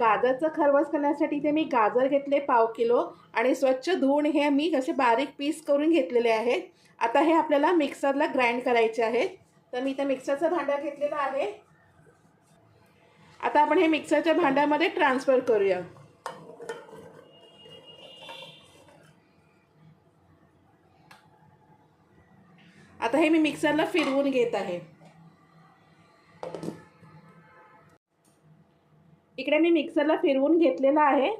गाजरचं खरवस करण्यासाठी ते मी गाजर घेतले पाव किलो आणि स्वच्छ धुवून हे मी असे बारीक पीस करून घेतलेले आहेत. आता हे आपल्याला मिक्सरला ग्राइंड करायचे आहेत. तर मी इथे मिक्सरचं भांडं घेतलेलं आहे. आता आपण हे मिक्सरच्या भांड्यामध्ये ट्रान्सफर करूया. आता हे मी मिक्सरला फिरवून घेत आहे. इकडे मी मिक्सरला फिरवून घेतलेलं आहे.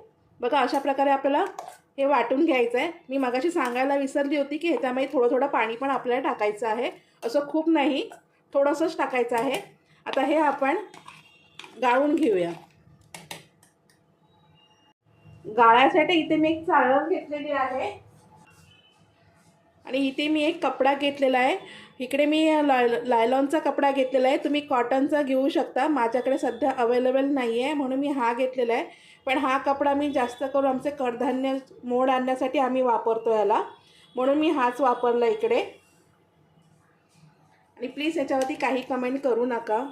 बघा अशा प्रकारे आपल्याला हे वाटून घ्यायचं आहे मी मगाशी सांगायला विसरली होती की ह्याच्यामध्ये थोडं थोडं पाणी पण आपल्याला टाकायचं आहे. असं खूप नाही थोडंसंच टाकायचं आहे. आता हे आपण गाळून घेऊया. गाळ्यासाठी इथे मी एक चाळण घेतलेली आहे. आणि इथे मी एक कपडा घेतलेला आहे. इकडे मी लाय लायलॉनचा कपडा घेतलेला आहे. तुम्ही कॉटनचा घेऊ शकता. माझ्याकडे सध्या अवेलेबल नाही आहे म्हणून मी हा घेतलेला आहे. पण हा कपडा मी जास्त करून आमचे कडधान्य मोड आणण्यासाठी आम्ही वापरतो याला. म्हणून मी हाच वापरला इकडे. आणि प्लीज याच्यावरती काही कमेंट करू नका.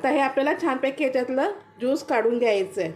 आता हे आपल्याला छानपैकी ह्याच्यातलं ज्यूस काढून घ्यायचं आहे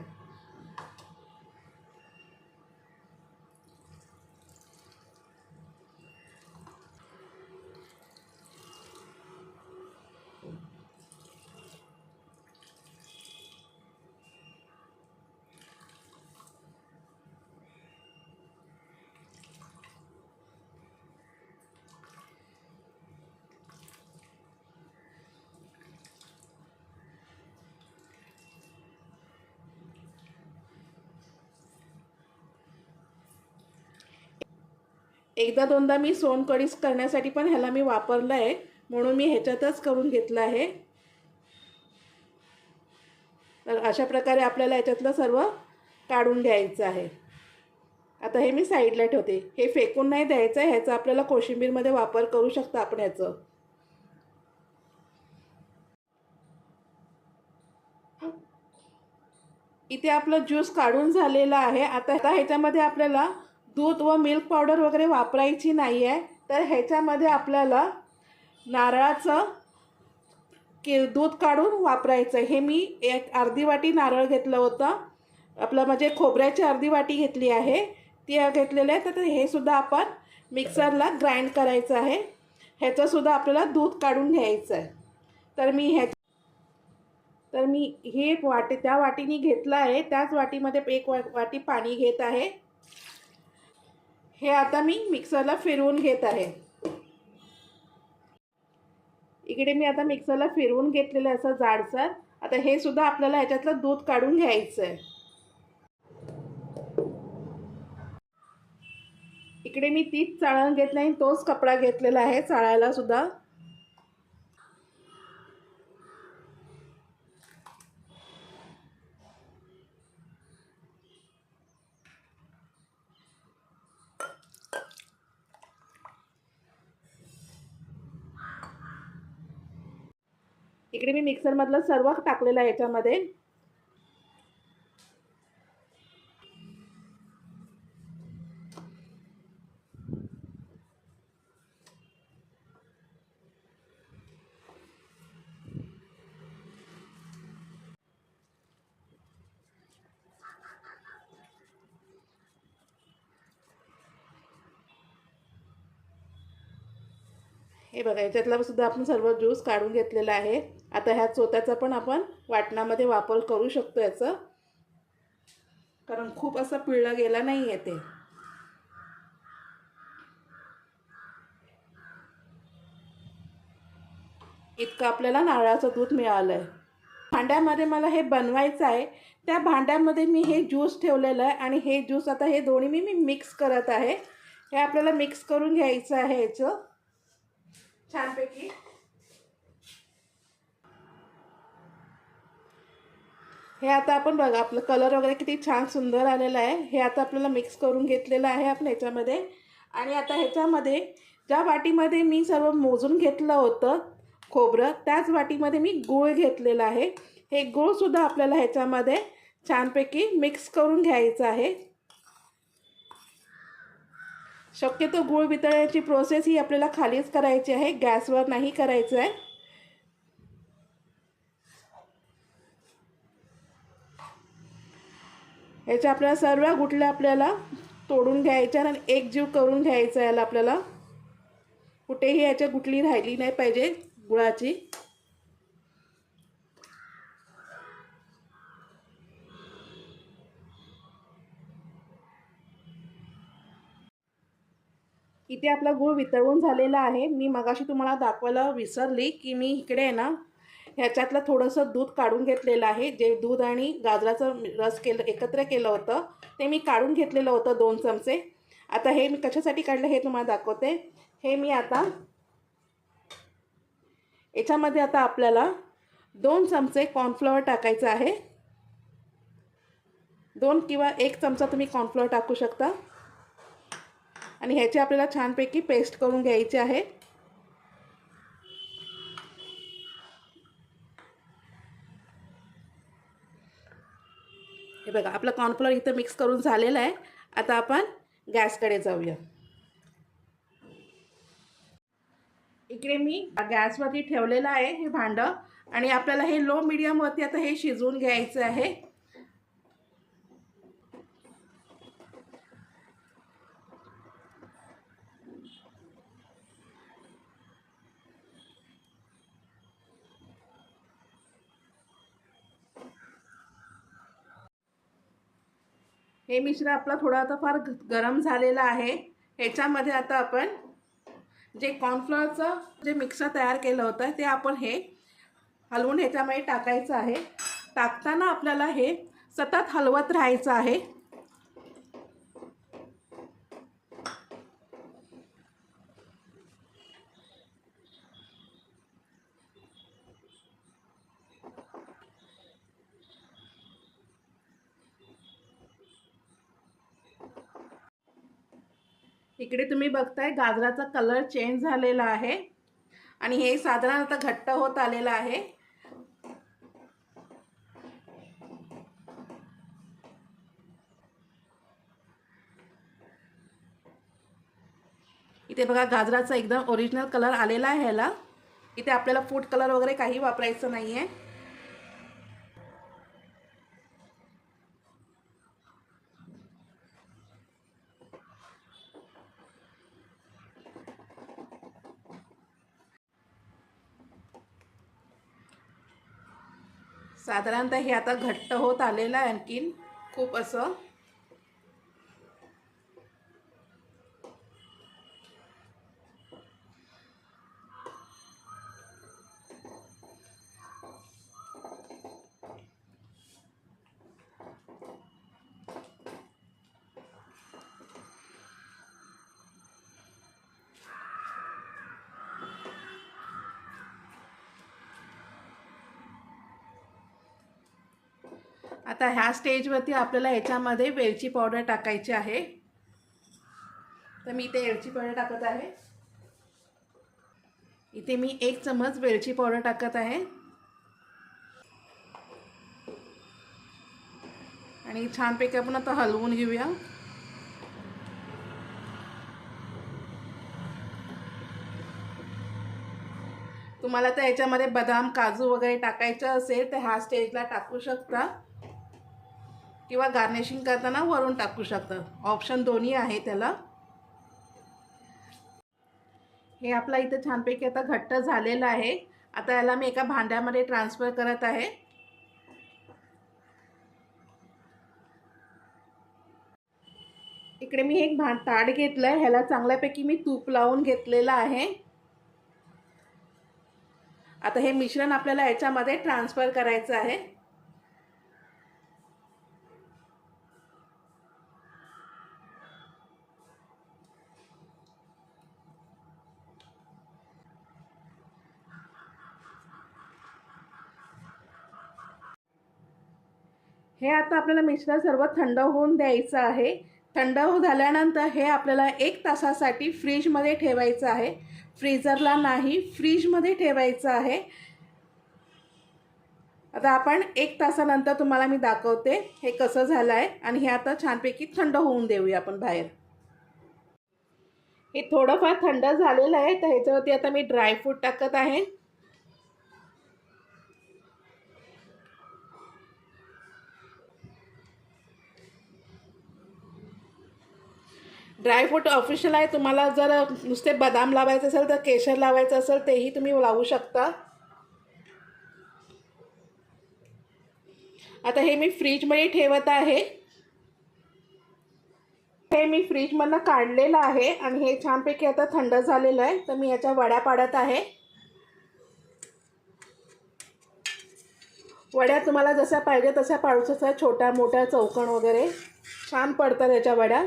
एकदा दोनदा मी सोनकडीस करण्यासाठी पण ह्याला मी वापरलं आहे. म्हणून मी ह्याच्यातच करून घेतलं आहे. तर अशा प्रकारे आपल्याला याच्यातलं सर्व काढून घ्यायचं आहे. आता हे मी साईडला ठेवते. हे फेकून नाही द्यायचं आहे. ह्याचा आपल्याला कोशिंबीरमध्ये वापर करू शकता आपण ह्याचं. इथे आपलं ज्यूस काढून झालेलं आहे. आता आता ह्याच्यामध्ये आपल्याला दूध व मिल्क पावडर वगैरे वापरायची नाही आहे तर ह्याच्यामध्ये आपल्याला नारळाचं के दूध काढून वापरायचं. हे मी एक अर्धी वाटी नारळ घेतलं होतं. आपलं म्हणजे खोबऱ्याची अर्धी वाटी घेतली आहे. ती घेतलेलं आहे. तर हे सुद्धा आपण मिक्सरला ग्राइंड करायचं आहे. ह्याचंसुद्धा आपल्याला दूध काढून घ्यायचं आहे तर मी ह्या तर मी हे वाटी त्या वाटीने घेतलं आहे. त्याच वाटीमध्ये एक वा वाटी पाणी घेत आहे. हे आता मी मिक्सरला फिरवून घेत आहे. इकडे मी आता मिक्सरला फिरवून घेतलेलं आहे असं जाडसर. आता हे सुद्धा आपल्याला ह्याच्यातलं दूध काढून घ्यायचं आहे इकडे मी तीच चाळण घेत नाही तोच कपडा घेतलेला आहे चाळायला सुद्धा. इकडे मी मिक्सरमधलं सर्व टाकलेलं आहे याच्यामध्ये. हे बघा याच्यातला सुद्धा आपण सर्व ज्यूस काढून घेतलेला आहे. आता ह्या चोत्याचा पण आपण वाटणामध्ये वापर करू शकतो याचं. कारण खूप असं पिळलं गेला नाही आहे ते. इतकं आपल्याला नारळाचं दूध मिळालं आहे भांड्यामध्ये मला हे बनवायचं आहे. त्या भांड्यामध्ये मी हे ज्यूस ठेवलेलं आहे आणि हे ज्यूस आता हे दोन्ही मी मी मिक्स करत आहे. हे आपल्याला मिक्स करून घ्यायचं आहे याचं. छानपैकी. हे आता आपण बघा आपलं कलर वगैरे किती छान सुंदर आलेलं आहे. हे आता आपल्याला मिक्स करून घेतलेलं आहे आपण ह्याच्यामध्ये. आणि आता ह्याच्यामध्ये ज्या वाटीमध्ये मी सर्व मोजून घेतलं होतं खोबरं त्याच वाटीमध्ये मी गूळ घेतलेलं आहे. हे गूळसुद्धा आपल्याला ह्याच्यामध्ये छानपैकी मिक्स करून घ्यायचं आहे. शक्यतो गूळ वितळण्याची प्रोसेस ही आपल्याला खालीच करायची आहे. गॅसवर नाही करायचं आहे. याच्या आपल्याला सर्व गुठल्या आपल्याला तोडून घ्यायच्या आणि एक जीव करून घ्यायचा याला आपल्याला. कुठेही याच्या गुटली राहिली नाही पाहिजे गुळाची. इथे आपला गूळ वितळून झालेला आहे. मी मगाशी तुम्हाला दाखवायला विसरली की मी इकडे आहे ना ह्याच्यातलं थोडंसं दूध काढून घेतलेलं आहे. जे दूध आणि गाजराचं रस केलं एकत्र केलं होतं ते मी काढून घेतलेलं होतं दोन चमचे. आता हे मी कशासाठी काढलं हे तुम्हाला दाखवते. हे मी आता याच्यामध्ये आता आपल्याला दोन चमचे कॉर्नफ्लॉवर टाकायचं आहे. दोन किंवा एक चमचा तुम्ही कॉर्नफ्लॉवर टाकू शकता. आणि ह्याची आपल्याला छानपैकी पेस्ट करून घ्यायची आहे. हे बघा आपलं कॉर्नफ्लॉवर इथं मिक्स करून झालेलं आहे. आता आपण गॅसकडे जाऊया. इकडे मी गॅसवरती ठेवलेलं आहे हे भांडं. आणि आपल्याला हे लो मिडियमवरती आता हे शिजवून घ्यायचं आहे. हे मिश्र आपला थोडा आता फार ग- गरम झालेला आहे. ह्याच्यामध्ये आता आपण जे कॉर्नफ्लॉरचं जे मिक्सर तयार केलं होतं ते आपण हे हलवून ह्याच्यामध्ये टाकायचं आहे. टाकताना आपल्याला हे सतत हलवत राहायचं आहे. इकडे तुम्ही बघताय गाजराचा कलर चेंज झालेला आहे. आणि हे साधारण आता घट्ट होत आलेलं आहे. इथे बघा गाजराचा एकदम ओरिजिनल कलर आलेला आहे ह्याला. इथे आपल्याला फूड कलर वगैरे काही वापरायचं नाही आहे साधारणतः हे आता घट्ट होत आलेलं आहे आणखीन खूप असं आता ह्या स्टेजवरती आपल्याला ह्याच्यामध्ये वेलची पावडर टाकायची आहे. तर मी इथे वेलची पावडर टाकत आहे. इथे मी एक चमच वेलची पावडर टाकत आहे. आणि छानपैकी आपण आता हलवून घेऊया. तुम्हाला तर याच्यामध्ये बदाम काजू वगैरे टाकायचं असेल तर ह्या स्टेजला टाकू शकता. किंवा गार्निशिंग करताना वरून टाकू शकता. ऑप्शन दोन्ही आहे त्याला. हे आपला इथं छानपैकी आता घट्ट झालेलं आहे. आता याला मी एका भांड्यामध्ये ट्रान्सफर करत आहे. इकडे मी एक भांड ताट घेतलं आहे ह्याला चांगल्यापैकी मी तूप लावून घेतलेलं आहे. आता हे मिश्रण आपल्याला याच्यामध्ये ट्रान्सफर करायचं आहे. हे आता आपल्याला मिश्रण सर्व थंड होऊन द्यायचं आहे. थंड हो झाल्यानंतर हे आपल्याला एक तासासाठी फ्रीजमध्ये ठेवायचं आहे. फ्रीजरला नाही फ्रीजमध्ये ठेवायचं आहे. आता आपण एक तासानंतर तुम्हाला मी दाखवते हे कसं झालं आहे आणि हे आता छानपैकी थंड होऊन देऊया आपण बाहेर. हे थोडंफार थंड झालेलं आहे तर ह्याच्यावरती आता मी ड्रायफ्रूट टाकत आहे. ड्रायफ्रूट ऑफिशियल आहे. तुम्हाला जर नुसते बदाम लावायचं असेल तर केशर लावायचं असेल तेही तुम्ही लावू शकता. आता हे मी फ्रीजमध्ये ठेवत आहे. हे मी फ्रीजमधनं काढलेलं आहे आणि हे छानपैकी आता थंड झालेलं आहे. तर मी याच्या वड्या पाडत आहे. वड्या तुम्हाला जशा पाहिजे तशा पाडू शकता. छोट्या मोठ्या चौकण वगैरे. छान पडतात याच्या वड्या.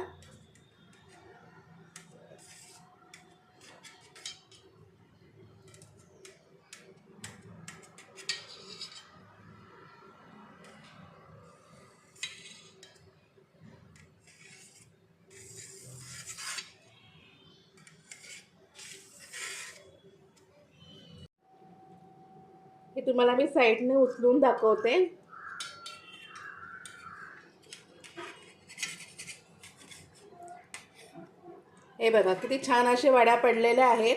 तुम्हाला मी साईडने उचलून दाखवते. हे बघा किती छान असे वड्या पडलेल्या आहेत.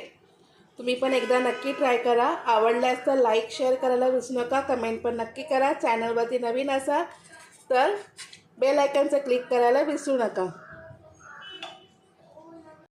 तुम्ही पण एकदा नक्की ट्राय करा. आवडल्यास तर लाईक शेअर करायला विसरू नका. कमेंट पण नक्की करा. चॅनलवरती नवीन असा तर बेल आयकनचं क्लिक करायला विसरू नका.